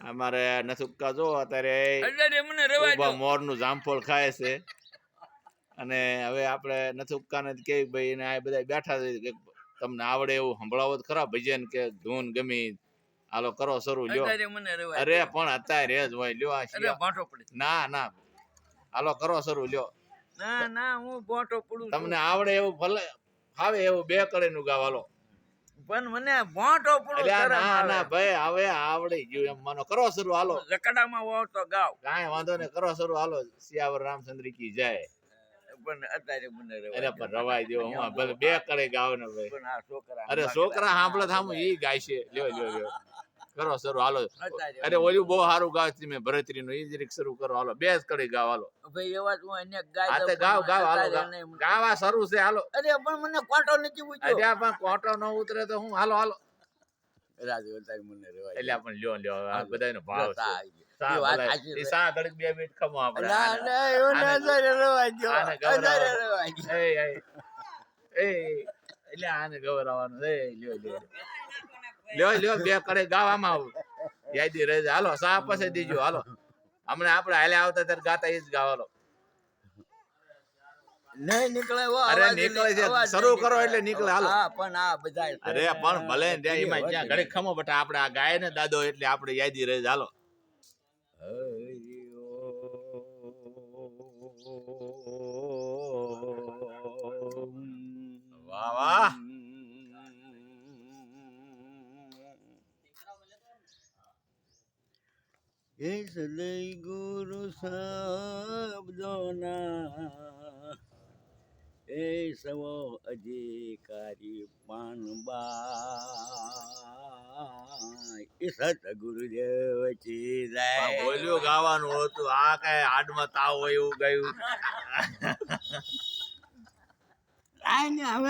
અમારે નસુક્કા જો અત્યારે મને રવા મોરનું જામફળ ખાય છે. અને હવે આપણે નસુક્કાને જ કે ભાઈ ને આ બધા બેઠા છે કે તમને આવડે એવું સંભળાવો તો ખરા ભજન કે ધૂન ગમી હાલો કરો શરૂ લ્યો. અરે પણ અત્યારે જ હોય લ્યો આ ના ના. હાલો કરો શરૂ લ્યો. ના ના હું ભાંટો પડું તમને આવડે એવું ભલે ફાવે એવું બે કળીનું ગાવ હાલો. પણ મને ભાંટો પડું ના ના ભાઈ હવે આવડી ગયું એમ. માનો કરો શરૂ હાલો. રકડામાં વાવ તો ગાવ કાંઈ વાંધો નહીં કરો શરૂ હાલો. સિયાવર રામચંદ્ર કી જાય. પણ અત્યારે મને અરે પણ રવાય દેવો હું ભલે બે કડે ગાવ ને ભાઈ. પણ આ છોકરા અરે છોકરા સાંભળે થામ ઈ ગાય છે. લ્યો લ્યો લ્યો. કરો શરૂ. હાલો. અરે ઓલું. બહુ સારું ગાવ છે મેં ભરતરી નું ઈ રીક શરૂ કરો. હાલો. બે જ કડી ગાવ હાલો. ભાઈ એવા હું અન્ય ગાય આ ગાવ ગાવ હાલો ગાવ. શરૂ છે હાલો. અરે પણ મને કોટો નથી ઉતર્યો અરે પણ કોટો ન ઉતરે તો હું? હાલો હાલો. રાજુ અત્યારે મને રેવા એટલે આપણે લ્યો લ્યો. આ હાલો. બધાયનો ભાવ છે. એટલે આને ગવરાવાનું. લ્યો લ્યો. લ્યો લ્યો બે કડે ગાવામાં આવું યાદી રહે. હાલો સા પાસે દીજો હાલો હમણાં આપણે હાલે આવતા ત્યારે ગાતા એ જ ગાવાલો નહીં નીકળે અરે નીકળે છે. શરૂ કરો એટલે નીકળે, હાલો. હા પણ આ બધાય અરે પણ ભલે એમાં જ્યાં ઘડીક ખમો બટા આપણે આ ગાય ને દાદો એટલે આપણે યાદી રહે. હાલો એ સદય ગુરુ શબ્દોના એ સવો અધિકારી પાનબા એ સતગુરુદેવ કી જય આ બોલ્યું ગાવાનું હતું આ કઈ હાડમાં તાવ હોય એવું ગયું. કાંઈ નહીં, હવે